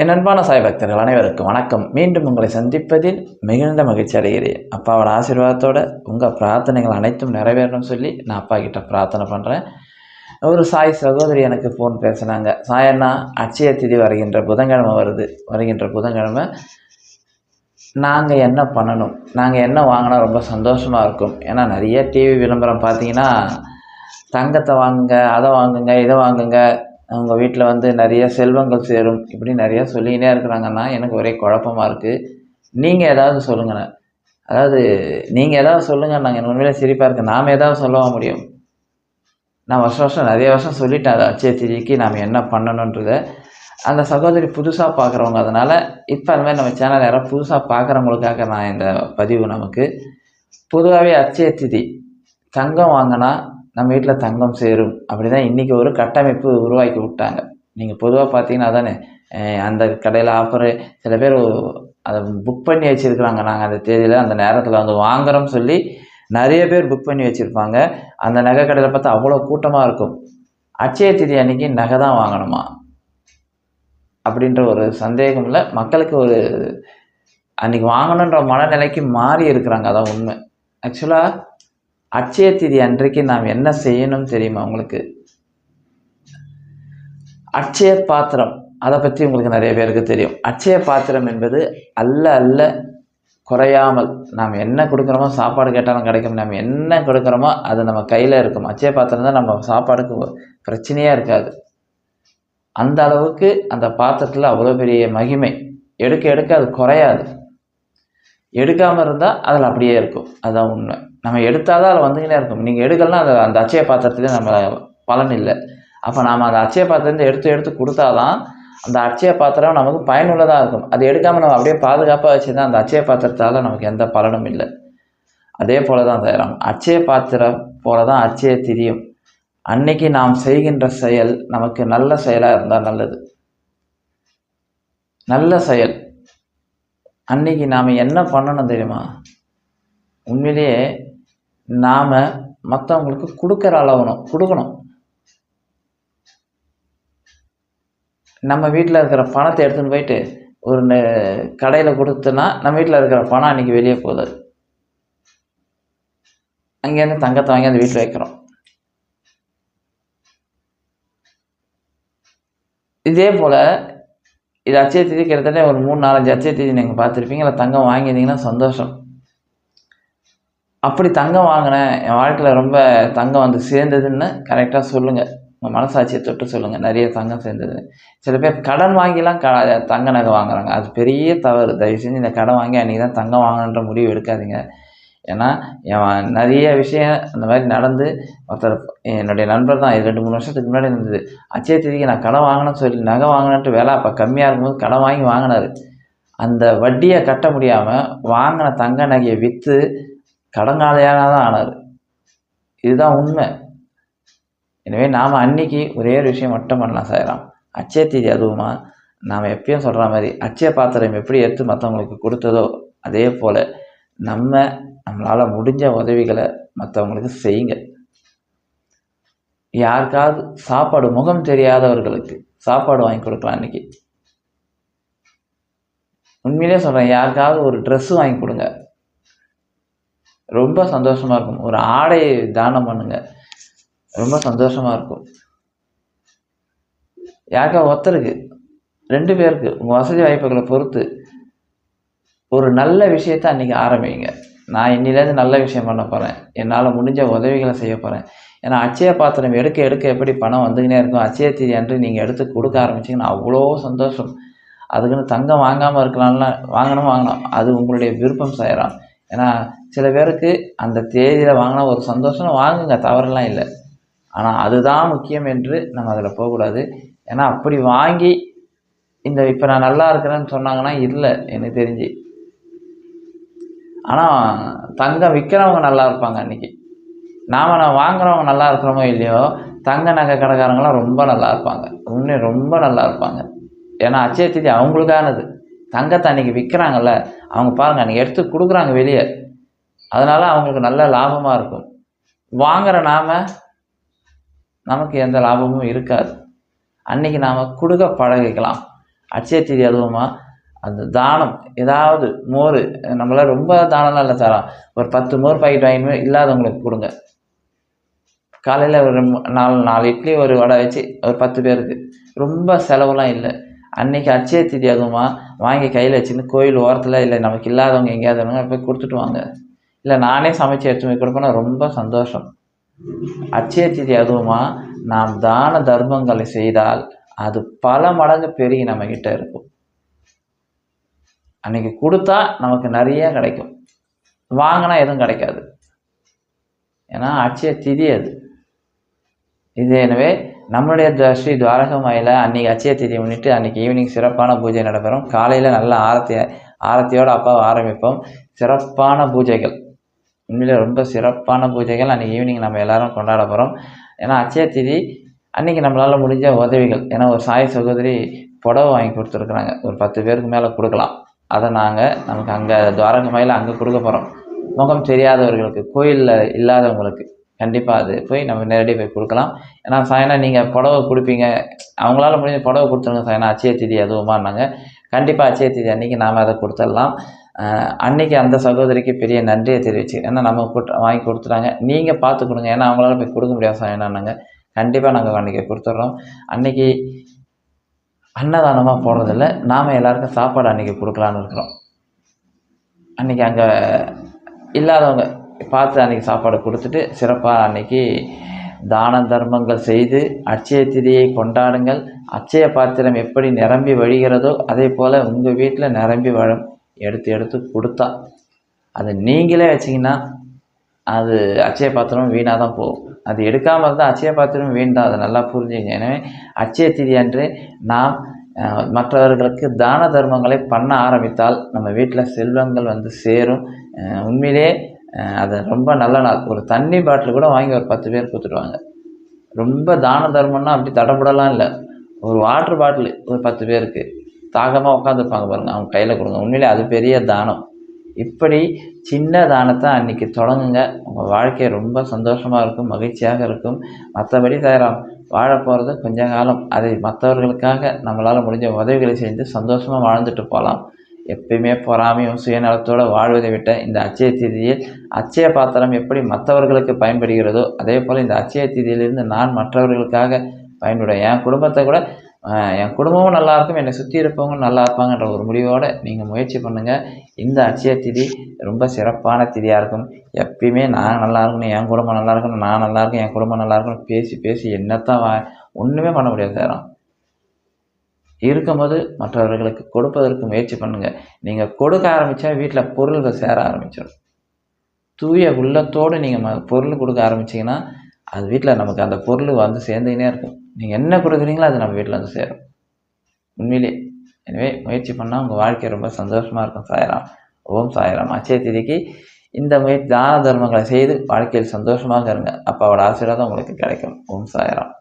என் அன்பான சாய் பக்தர்கள் அனைவருக்கும் வணக்கம். மீண்டும் உங்களை சந்திப்பதில் மிகுந்த மகிழ்ச்சி அடைகிறேன். அப்பாவோட ஆசீர்வாதத்தோட உங்கள் பிரார்த்தனைகள் அனைத்தும் நிறைவேறணும்னு சொல்லி நான் அப்பா கிட்ட பிரார்த்தனை பண்ணுறேன் ஒரு சாய் சகோதரி எனக்கு ஃபோன் பேசுனாங்க. சாயண்ணா அட்சய திதி வருகின்ற புதன்கிழமை வருது. வருகின்ற புதன்கிழமை நாங்கள் என்ன பண்ணணும்? நாங்கள் என்ன வாங்கினா ரொம்ப சந்தோஷமாக இருக்கும்? ஏன்னா நிறைய டிவி விளம்பரம் பார்த்தீங்கன்னா தங்கத்தை வாங்குங்க அதை வாங்குங்க இதை வாங்குங்க உங்கள் வீட்டில் வந்து நிறைய செல்வங்கள் சேரும். இப்படி நிறையா சொல்லிக்கினே இருக்கிறாங்கன்னா எனக்கு ஒரே குழப்பமா இருக்குது நீங்கள் ஏதாவது சொல்லுங்கண்ணே. அதாவது நீங்கள் ஏதாவது சொல்லுங்கள் நாங்கள் உண்மையிலே சிரிப்பாக இருக்குது நாம் ஏதாவது சொல்லவா முடியும்? நான் வருஷம் வருஷம் நிறைய வருஷம் சொல்லிட்டேன் அது அச்சய திதிக்கு நாம் என்ன பண்ணணுன்றதை. அந்த சகோதரி புதுசாக பார்க்குறவங்க அதனால் இப்போ அந்த மாதிரி நம்ம சேனல் யாராவது புதுசாக பார்க்குறவங்களுக்காக நான் இந்த பதிவு நமக்கு. பொதுவாகவே அச்சய திதி தங்கம் வாங்கினா நம்ம வீட்டில் தங்கம் சேரும். அப்படி தான் இன்றைக்கி ஒரு கட்டமைப்பு உருவாக்கி விட்டாங்க. நீங்கள் பொதுவாக பார்த்தீங்கன்னா அதானே அந்த கடையில் ஆஃபரு சில பேர் அதை புக் பண்ணி வச்சுருக்குறாங்க. நாங்கள் அந்த தேதியில் அந்த நேரத்தில் வந்து வாங்குறோம்னு சொல்லி நிறைய பேர் புக் பண்ணி வச்சுருப்பாங்க. அந்த நகை கடையில் பார்த்தா அவ்வளோ கூட்டமாக இருக்கும். அச்சய தேதி அன்னைக்கு நகை தான் வாங்கணுமா? அப்படின்ற ஒரு சந்தேகம்ல மக்களுக்கு ஒரு அன்னைக்கு வாங்கணுன்ற மனநிலைக்கு மாறி இருக்கிறாங்க. அதான் உண்மை. ஆக்சுவலாக அட்சய திதி அன்றைக்கு நாம் என்ன செய்யணும் தெரியுமா உங்களுக்கு? அட்சய பாத்திரம் அதை பற்றி உங்களுக்கு நிறைய பேருக்கு தெரியும். அட்சய பாத்திரம் என்பது அல்ல அல்ல குறையாமல் நாம் என்ன கொடுக்குறோமோ சாப்பாடு கேட்டாலும் கிடைக்கும். நம்ம என்ன கொடுக்குறோமோ அது நம்ம கையில் இருக்கும். அச்சய பாத்திரம் தான் நம்ம சாப்பாடுக்கு பிரச்சனையாக இருக்காது. அந்த அளவுக்கு அந்த பாத்திரத்தில் அவ்வளோ பெரிய மகிமை. எடுக்க எடுக்க அது குறையாது. எடுக்காமல் இருந்தால் அதில் அப்படியே இருக்கும். அதுதான் உண்மை. நம்ம எடுத்தால் தான் அதில் வந்துக்கினே இருக்கும். நீங்கள் எடுக்கலாம் அதை அந்த அச்சய பாத்திரத்துலேயே நம்ம பலன் இல்லை. அப்போ நாம் அந்த அச்சய பாத்திரத்தை எடுத்து எடுத்து கொடுத்தாதான் அந்த அச்சய பாத்திரம் நமக்கு பயனுள்ளதாக இருக்கும். அது எடுக்காமல் நம்ம அப்படியே பாதுகாப்பாக வச்சுருந்தா அந்த அச்சய பாத்திரத்தால் நமக்கு எந்த பலனும் இல்லை. அதே போல தான் தயாரம் அச்சய பாத்திரம் போல தான் அச்சய திரியும். அன்னைக்கு நாம் செய்கின்ற செயல் நமக்கு நல்ல செயலாக இருந்தால் நல்லது. நல்ல செயல். அன்னைக்கு நாம் என்ன பண்ணணும் தெரியுமா? உண்மையிலேயே நாம் மற்றவங்களுக்கு கொடுக்குற அளவணும் கொடுக்கணும். நம்ம வீட்டில் இருக்கிற பணத்தை எடுத்துன்னு போயிட்டு ஒரு கடையில் கொடுத்தோன்னா நம்ம வீட்டில் இருக்கிற பணம் அன்றைக்கி வெளியே போகுது அங்கேருந்து தங்கத்தை வாங்கி அந்த வீட்டில் வைக்கிறோம். இதே போல் இது அச்சய தேதி கிட்டத்தட்ட ஒரு மூணு நாலஞ்சு அச்சய தேதி நீங்கள் பார்த்துருப்பீங்க. இல்லை தங்கம் வாங்கியிருந்தீங்கன்னா சந்தோஷம். அப்படி தங்கம் வாங்கினேன் என் வாழ்க்கையில் ரொம்ப தங்கம் வந்து சேர்ந்ததுன்னு கரெக்டாக சொல்லுங்கள் உங்கள் மனசாட்சியை தொட்டு சொல்லுங்கள் நிறைய தங்கம் சேர்ந்தது. சில பேர் கடன் வாங்கிலாம் க தங்க நகை வாங்குறாங்க. அது பெரிய தவறு. தயவு செஞ்சு இந்த கடன் வாங்கி அன்றைக்கி தான் தங்கம் வாங்கணுன்ற முடிவு எடுக்காதீங்க. ஏன்னா என் நிறைய விஷயம் அந்த மாதிரி நடந்து ஒருத்தர் என்னுடைய நண்பர் தான் இது ரெண்டு மூணு வருஷத்துக்கு முன்னாடி இருந்தது அச்சய தேதிக்கு நான் கடன் வாங்கினேன்னு சொல்லி நகை வாங்கினேன்ட்டு வேலை அப்போ கம்மியாக இருக்கும்போது கடன் வாங்கி வாங்கினார். அந்த வட்டியை கட்ட முடியாமல் வாங்கின தங்க நகையை விற்று கடங்காலையாக தான் ஆனார். இதுதான் உண்மை. எனவே நாம் அன்னைக்கு ஒரே ஒரு விஷயம் மட்டும் பண்ணலாம் சாயிரம் அச்சய தேதி அதுவுமா நாம் எப்பயும் சொல்கிற மாதிரி அச்சய பாத்திரம் எப்படி எடுத்து மற்றவங்களுக்கு கொடுத்ததோ அதே போல் நம்ம நம்மளால் முடிஞ்ச உதவிகளை மற்றவங்களுக்கு செய்யுங்க. யாருக்காவது சாப்பாடு முகம் தெரியாதவர்களுக்கு சாப்பாடு வாங்கி கொடுக்கலாம் அன்றைக்கி உண்மையிலே சொல்கிறேன் யாருக்காவது ஒரு ட்ரெஸ்ஸு வாங்கி கொடுங்க. ரொம்ப சந்தோஷமாக இருக்கும். ஒரு ஆடையை தானம் பண்ணுங்க. ரொம்ப சந்தோஷமாக இருக்கும். யாருக்கா ஒருத்தருக்கு ரெண்டு பேருக்கு உங்கள் வசதி வாய்ப்புகளை பொறுத்து ஒரு நல்ல விஷயத்த அன்றைக்கி ஆரம்பிங்க. நான் இன்னிலேருந்து நல்ல விஷயம் பண்ண போகிறேன் என்னால் முடிஞ்ச உதவிகளை செய்ய போகிறேன் ஏன்னா அச்சய பாத்திரம் எடுக்க எடுக்க எப்படி பணம் வந்துக்கினே இருக்கும் அச்சய தீதி அன்று நீங்கள் எடுத்து கொடுக்க ஆரம்பிச்சிங்கன்னா அவ்வளோ சந்தோஷம். அதுக்குன்னு தங்கம் வாங்காமல் இருக்கலாம்ல வாங்கணும் வாங்கணும். அது உங்களுடைய விருப்பம் செய்யலாம் ஏன்னா சில பேருக்கு அந்த தேதியில் வாங்கினா ஒரு சந்தோஷம் வாங்குங்க தவறெல்லாம் இல்லை. ஆனால் அதுதான் முக்கியம் என்று நம்ம அதில் போகக்கூடாது. ஏன்னா அப்படி வாங்கி இந்த இப்போ நான் நல்லா இருக்கிறேன்னு சொன்னாங்கன்னா இல்லை எனக்கு தெரிஞ்சு. ஆனால் தங்கம் விற்கிறவங்க நல்லா இருப்பாங்க அன்றைக்கி நாம் நான் வாங்குறவங்க நல்லா இருக்கிறோமோ இல்லையோ தங்க நகை கடைக்காரங்களாம் ரொம்ப நல்லா இருப்பாங்க. உண்மை ரொம்ப நல்லா இருப்பாங்க. ஏன்னா அச்சய திதி அவங்களுக்கானது. தங்கத்தை அன்றைக்கி விற்கிறாங்கல்ல அவங்க பாருங்கள் அன்றைக்கி எடுத்து கொடுக்குறாங்க வெளியே. அதனால் அவங்களுக்கு நல்ல லாபமாக இருக்கும். வாங்குகிற நாம் நமக்கு எந்த லாபமும் இருக்காது. அன்றைக்கி நாம் கொடுக்க பழகிக்கலாம். அட்சய திதி அதுவுமா அந்த தானம் ஏதாவது மோர் நம்மளால் ரொம்ப தானம்லாம் இல்லை தரோம் ஒரு பத்து மோர் பாக்கெட் வாங்கினு இல்லாதவங்களுக்கு கொடுங்க. காலையில் ஒரு நாலு நாலு இட்லி ஒரு வடை வச்சு ஒரு பத்து பேருக்கு. ரொம்ப செலவுலாம் இல்லை. அன்னைக்கு அச்சய திதி அதுவுமா வாங்கி கையில் வச்சுன்னு கோயில் ஓரத்தில் இல்லை நமக்கு இல்லாதவங்க எங்கேயாவது போய் கொடுத்துட்டு வாங்க. இல்லை நானே சமைச்சு எடுத்து போய் கொடுப்பேன்னா ரொம்ப சந்தோஷம். அச்சய திதி அதுவுமா நாம் தான தர்மங்களை செய்தால் அது பல மடங்கு பெருகி நம்மக்கிட்ட இருக்கும். அன்னைக்கு கொடுத்தா நமக்கு நிறைய கிடைக்கும். வாங்கினா எதுவும் கிடைக்காது. ஏன்னா அட்சய திதி அது. இது எனவே நம்மளுடைய ஸ்ரீ துவாரகமாயில் அன்றைக்கி அச்சய திதி முன்னிட்டு அன்றைக்கி ஈவினிங் சிறப்பான பூஜை நடைபெறும். காலையில் நல்ல ஆரத்தி ஆரத்தியோடு அப்பாவை ஆரம்பிப்போம். சிறப்பான பூஜைகள். உண்மையிலே ரொம்ப சிறப்பான பூஜைகள் அன்றைக்கி ஈவினிங் நம்ம எல்லாரும் கொண்டாட போகிறோம் ஏன்னா அச்சய திதி அன்றைக்கி நம்மளால் முடிஞ்ச உதவிகள். ஏன்னா ஒரு சாய் சகோதரி புடவை வாங்கி கொடுத்துருக்குறாங்க. ஒரு பத்து பேருக்கு மேலே கொடுக்கலாம். அதை நாங்கள் நமக்கு அங்கே துவாரகமாயில் அங்கே கொடுக்க போகிறோம் முகம் தெரியாதவர்களுக்கு கோயிலில் இல்லாதவங்களுக்கு கண்டிப்பாக அது போய் நம்ம நேரடியாக போய் கொடுக்கலாம். ஏன்னா சாயனா நீங்கள் புடவை கொடுப்பீங்க. அவங்களால முடிஞ்ச புடவை கொடுத்துருங்க சாயனா அச்சய திதி அதுவுமான்னாங்க. கண்டிப்பாக அச்சய திதி அன்றைக்கி நாம் அதை கொடுத்துடலாம். அன்றைக்கி அன்னைக்கு அந்த சகோதரிக்கு பெரிய நன்றியை தெரிவிச்சு ஏன்னா நம்ம கூட்ட வாங்கி கொடுத்துட்டாங்க. நீங்கள் பார்த்து கொடுங்க. ஏன்னா அவங்களால போய் கொடுக்க முடியாது சாயனானாங்க கண்டிப்பாக நாங்கள் அன்றைக்கி கொடுத்துட்றோம். அன்னைக்கு அன்னதானமாக போடுறதில்ல. நாம் எல்லாருக்கும் சாப்பாடு அன்றைக்கி கொடுக்கலான்னு இருக்கிறோம். அன்றைக்கி அங்கே இல்லாதவங்க பார்த்து அன்றைக்கி சாப்பாடு கொடுத்துட்டு சிறப்பாக அன்றைக்கி தான தர்மங்கள் செய்து அட்சய திதியை கொண்டாடுங்கள். அட்சய பாத்திரம் எப்படி நிரம்பி வழிகிறதோ அதே போல் உங்கள் வீட்டில் நிரம்பி வழும் எடுத்து எடுத்து கொடுத்தா. அதை நீங்களே வச்சிங்கன்னா அது அட்சய பாத்திரம் வீணாக தான் போகும். அது எடுக்காமல் இருந்தால் அட்சய பாத்திரம் வீண் தான் அதை நல்லா புரிஞ்சுங்க. எனவே அட்சய திதி அன்று நாம் மற்றவர்களுக்கு தான தர்மங்களை பண்ண ஆரம்பித்தால் நம்ம வீட்டில் செல்வங்கள் வந்து சேரும். உண்மையிலே அது ரொம்ப நல்ல நாள். ஒரு தண்ணி பாட்டில் கூட வாங்கி ஒரு பத்து பேர் கொடுத்துருவாங்க. ரொம்ப தான தர்மம்னா அப்படி தடப்படலாம் இல்லை. ஒரு வாட்டர் பாட்டில் ஒரு பத்து பேருக்கு தாகமாக உட்காந்துருப்பாங்க பாருங்கள் அவங்க கையில் கொடுங்க. உண்மையிலே அது பெரிய தானம். இப்படி சின்ன தானத்தை அன்னைக்கு தொடங்குங்க. உங்கள் வாழ்க்கை ரொம்ப சந்தோஷமாக இருக்கும் மகிழ்ச்சியாக இருக்கும். மற்றபடி தயாராம் வாழ போகிறது கொஞ்ச காலம். அதை மற்றவர்களுக்காக நம்மளால் முடிஞ்ச உதவிகளை செஞ்சு சந்தோஷமாக வாழ்ந்துட்டு போகலாம் எப்பயுமே பொறாமையும் சுயநலத்தோடு வாழ்வதை விட்ட இந்த அச்சய திதியில் அச்சய பாத்திரம் எப்படி மற்றவர்களுக்கு பயன்படுகிறதோ அதே போல் இந்த அச்சய திதியிலிருந்து நான் மற்றவர்களுக்காக பயன்படுவேன். என் குடும்பத்தை கூட என் குடும்பமும் நல்லா இருக்கும். என்னை சுற்றி இருப்பவங்க நல்லா இருப்பாங்கன்ற ஒரு முடிவோடு நீங்கள் முயற்சி பண்ணுங்கள் இந்த அட்சய திதி ரொம்ப சிறப்பான திதியாக இருக்கும். எப்பயுமே நான் நல்லா இருக்கணும் என் குடும்பம் நல்லா இருக்கணும் நான் நல்லா இருக்கேன் என் குடும்பம் நல்லா இருக்கணும் பேசி பேசி என்னத்தான் வா ஒன்றுமே பண்ண முடியாது சேரம் இருக்கும்போது மற்றவர்களுக்கு கொடுப்பதற்கு முயற்சி பண்ணுங்கள் நீங்கள் கொடுக்க ஆரம்பித்தா வீட்டில் பொருள்கள் சேர ஆரம்பிச்சிடும் தூய உள்ளத்தோடு நீங்கள் ம பொருள் கொடுக்க ஆரம்பிச்சிங்கன்னா அது வீட்டில் நமக்கு அந்த பொருள் வந்து சேர்ந்துக்கினே இருக்கும். நீங்கள் என்ன கொடுக்குறீங்களோ அது நம்ம வீட்டில் வந்து சேரும். உண்மையிலே. எனவே முயற்சி பண்ணால் உங்கள் வாழ்க்கை ரொம்ப சந்தோஷமாக இருக்கும். சாயராம். ஓம் சாயராம். அச்சய திதிக்கு இந்த முயற்சி தான தர்மங்களை செய்து வாழ்க்கையில் சந்தோஷமாக இருங்க. அப்பாவோட ஆசீர்வாதம் உங்களுக்கு கிடைக்கும். ஓம் சாயராம்.